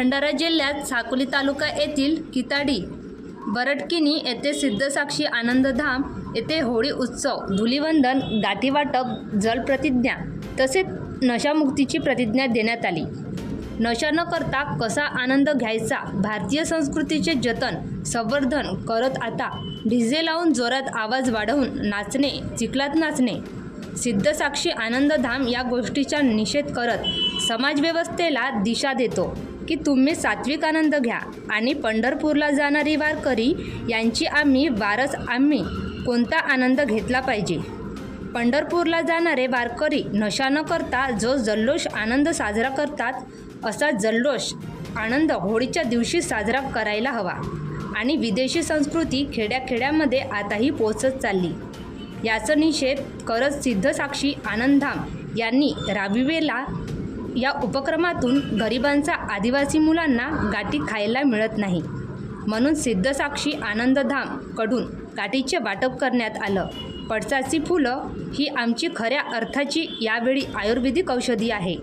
भंडारा जिल्ह्यात साकोली तालुका येथील किताडी बरटकिनी येथे सिद्धसाक्षी आनंदधाम येथे होळी उत्सव धुलीवंदन गाठीवाटप जलप्रतिज्ञा तसेच नशामुक्तीची प्रतिज्ञा देण्यात आली. नशा न करता कसा आनंद घ्यायचा भारतीय संस्कृतीचे जतन संवर्धन करत आता डीजे लावून जोरात आवाज वाढवून नाचणे चिखलात नाचणे सिद्धसाक्षी आनंदधाम या गोष्टीचा निषेध करत समाजव्यवस्थेला दिशा देतो. की तुम्ही सात्विक आनंद घ्या. आणि पंढरपूरला जाणारी वारकरी यांची आम्ही वारस आम्ही कोणता आनंद घेतला पाहिजे? पंढरपूरला जाणारे वारकरी नशा न करता जो जल्लोष आनंद साजरा करतात असा जल्लोष आनंद होळीच्या दिवशी साजरा करायला हवा. आणि विदेशी संस्कृती खेड्याखेड्यामध्ये आताही पोचत चालली. याचा निषेध करत सिद्धसाक्षी आनंदधाम यांनी राबिवेला या उपक्रमातून गरिबांचा आदिवासी मुलांना गाठी खायला मिळत नाही. म्हणून सिद्धसाक्षी आनंदधामकडून गाठीचे वाटप करण्यात आलं. पडसाची फुलं ही आमची खऱ्या अर्थाची यावेळी आयुर्वेदिक औषधी आहे.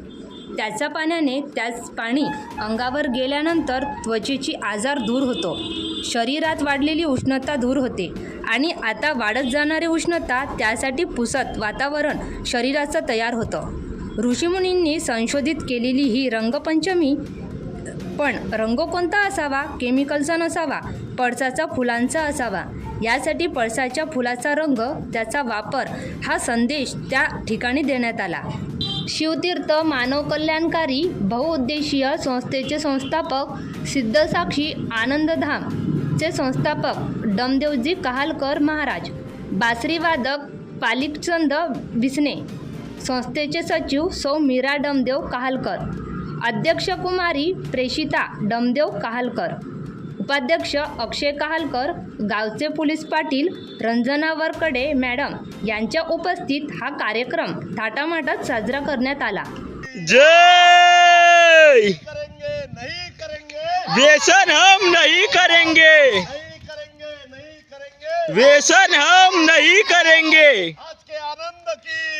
त्याच्या पाण्याने त्याच पाणी अंगावर गेल्यानंतर त्वचेची आजार दूर होतो. शरीरात वाढलेली उष्णता दूर होते आणि आता वाढत जाणारी उष्णता त्यासाठी पुसत वातावरण शरीराचं तयार होतं. ऋषीमुनींनी संशोधित केलेली ही रंगपंचमी पण रंग कोणता असावा? केमिकलचा नसावा. पळसाचा फुलांचा असावा. यासाठी पळसाच्या फुलाचा रंग त्याचा वापर हा संदेश त्या ठिकाणी देण्यात आला. शिवतीर्थ मानव कल्याणकारी बहुउद्देशीय संस्थेचे संस्थापक सिद्धसाक्षी आनंदधामचे संस्थापक डमदेवजी कहालकर महाराज बासरीवादक पालिकचंद भिसणे संस्थेचे सचिव सौ मीरा डमदेव कहालकर. अध्यक्ष कुमारी प्रेषिता डमदेव कहालकर. उपाध्यक्ष अक्षय कहालकर गावचे पोलीस पाटील रंजना वरकडे मॅडम यांच्या उपस्थित हा कार्यक्रम थाटामाटात साजरा करण्यात आला. जय! करेंगे नहीं करेंगे. व्यसन हम नहीं करेंगे। नहीं करेंगे नहीं करेंगे. व्यसन हम नहीं करेंगे। आज के आनंद की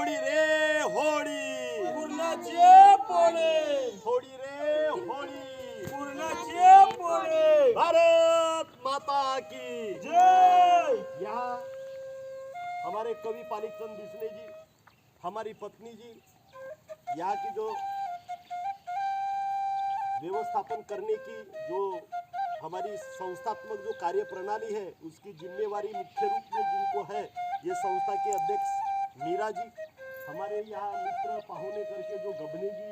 होळी रे होळी पूर्णाचे पोळे होळी रे होळी पूर्णाचे पोळे भारत माता की। जय। यहाँ हमारे कवि पालिकचंद बिस्ले जी हमारी पत्नी जी यहाँ की जो व्यवस्थापन करने की जो हमारी संस्थात्मक जो कार्य प्रणाली है उसकी जिम्मेवारी मुख्य रूप में जिनको है ये संस्था के अध्यक्ष मीरा जी। हमारे यहाँ मित्र पाहुने करके जो गबने जी,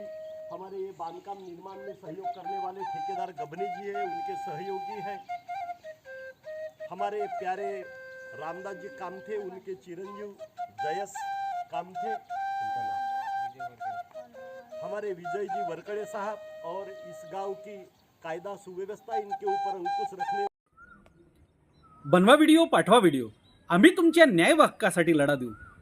हमारे ये बांधकाम निर्माण में सहयोग करने वाले ठेकेदार गबने जी है, उनके सहयोगी हैं। हमारे प्यारे रामदास जी काम थे, उनके चिरंजीव जयस काम थे हमारे विजय जी वरकड़े साहब और इस गाँव की कायदा सुव्यवस्था इनके ऊपर अंकुश रखने बनवा व्हिडिओ पाठवा व्हिडिओ आम्ही तुमच्या न्याय हक्कासाठी लढा देऊ।